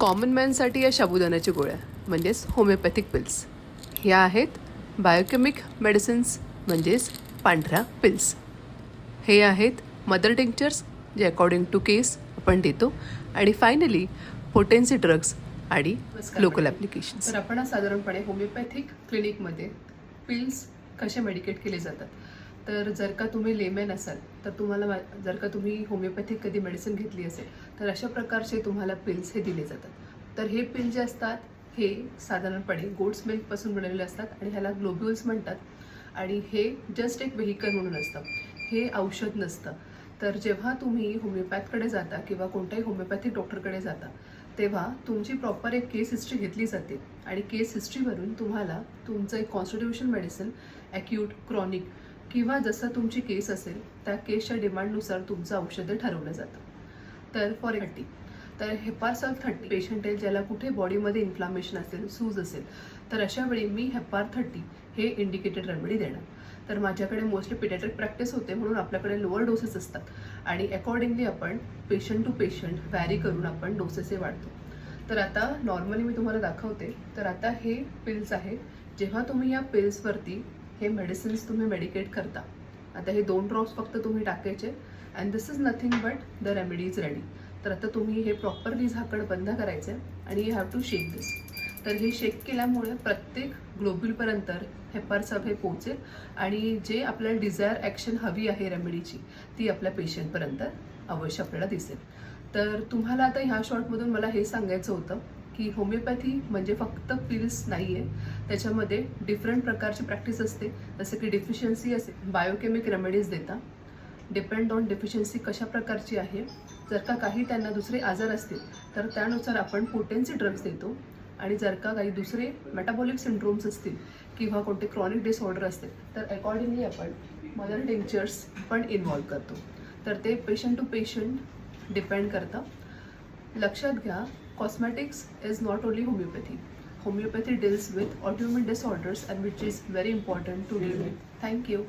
Common मॅनसाठी या साबुदाण्याच्या गोळ्या म्हणजेच होमिओपॅथिक पिल्स ह्या आहेत बायोकेमिक मेडिसिन्स म्हणजेच पांढऱ्या पिल्स हे आहेत मदर टिंक्चर्स जे अकॉर्डिंग टू केस आपण देतो. आणि फायनली पोटेन्सी ड्रग्स आणि लोकल ॲप्लिकेशन्स तर आपण साधारणपणे होमिओपॅथिक क्लिनिकमध्ये पिल्स कसे मेडिकेट केले जातात? तर जर का तुम्ही लेमेन असाल तर तुम्हाला जर का तुम्ही होमिओपॅथिक कधी मेडिसिन घेतली असेल तर अशा प्रकारचे तुम्हाला पिल्स हे दिले जातात. तर हे पिल जे असतात हे साधारणपणे गोड्स मिल्कपासून बनवलेले असतात आणि ह्याला ग्लोब्युल्स म्हणतात. आणि हे जस्ट एक व्हेकल म्हणून असतं. हे औषध नसतं. तर जेव्हा तुम्ही होमिओपॅथकडे जाता किंवा कोणत्याही होमिओपॅथिक डॉक्टरकडे जाता तेव्हा तुमची प्रॉपर एक केस हिस्ट्री घेतली जाते. आणि केस हिस्ट्रीवरून तुम्हाला तुमचं एक कॉन्स्टिट्युशन मेडिसिन ॲक्यूट क्रॉनिक किंवा जसं तुमची केस असेल त्या केसच्या डिमांडनुसार तुमचं औषधं ठरवलं जातं. तर फॉर एक्झाम्पल तर हेपार थर्टी पेशंट आहे ज्याला कुठे बॉडीमध्ये इन्फ्लामेशन असेल सूज असेल तर अशा वेळी मी हेपार थर्टी हे इंडिकेटेड रेमेडी देणार. तर माझ्याकडे मोस्टली पिडॅट्रिक प्रॅक्टिस होते म्हणून आपल्याकडे लोअर डोसेस असतात. आणि अकॉर्डिंगली आपण पेशंट टू पेशंट व्हॅरी करून आपण डोसेस हे वाढतो. तर आता नॉर्मली मी तुम्हाला दाखवते तर आता हे पिल्स आहेत. जेव्हा तुम्ही या पिल्सवरती हे मेडिसिन्स तुम्ही मेडिकेट करता. आता हे दोन ड्रॉप्स फक्त तुम्ही टाकायचे. And this is nothing but the remedy is ready तर आता तुम्ही हे प्रॉपरली झाकण बंद करायचे आणि you have to shake this तर हे शेक केल्यामुळे प्रत्येक ग्लोब्युलपर्यंत हेपार सब हे पोहोचेल आणि जे आपल्याला डिझायर ॲक्शन हवी आहे रेमेडीची ती आपल्या पेशंटपर्यंत अवश्य आपल्याला दिसेल. तर तुम्हाला आता ह्या शॉर्टमधून मला हे सांगायचं होतं. की होमिओपॅथी म्हणजे फक्त पिल्स नाही आहे त्याच्यामध्ये डिफरंट प्रकारची प्रॅक्टिस असते. जसं की डिफिशियन्सी असेल बायोकेमिक रेमेडीज देता डिपेंड ऑन डिफिशियन्सी कशा प्रकारची आहे. जर का काही त्यांना दुसरे आजार असतील तर त्यानुसार आपण पोटेन्सी ड्रग्स देतो. आणि जर का काही दुसरे मेटाबॉलिक सिंड्रोम्स असतील किंवा कोणते क्रॉनिक डिसऑर्डर असतील तर अकॉर्डिंगली आपण मदर टिंक्चर्स पण इन्व्हॉल्व करतो. तर ते पेशंट टू पेशंट डिपेंड करतं. लक्षात घ्या Cosmetics is not only homeopathy. Homeopathy deals with autoimmune disorders and which is very important to deal with. Thank you.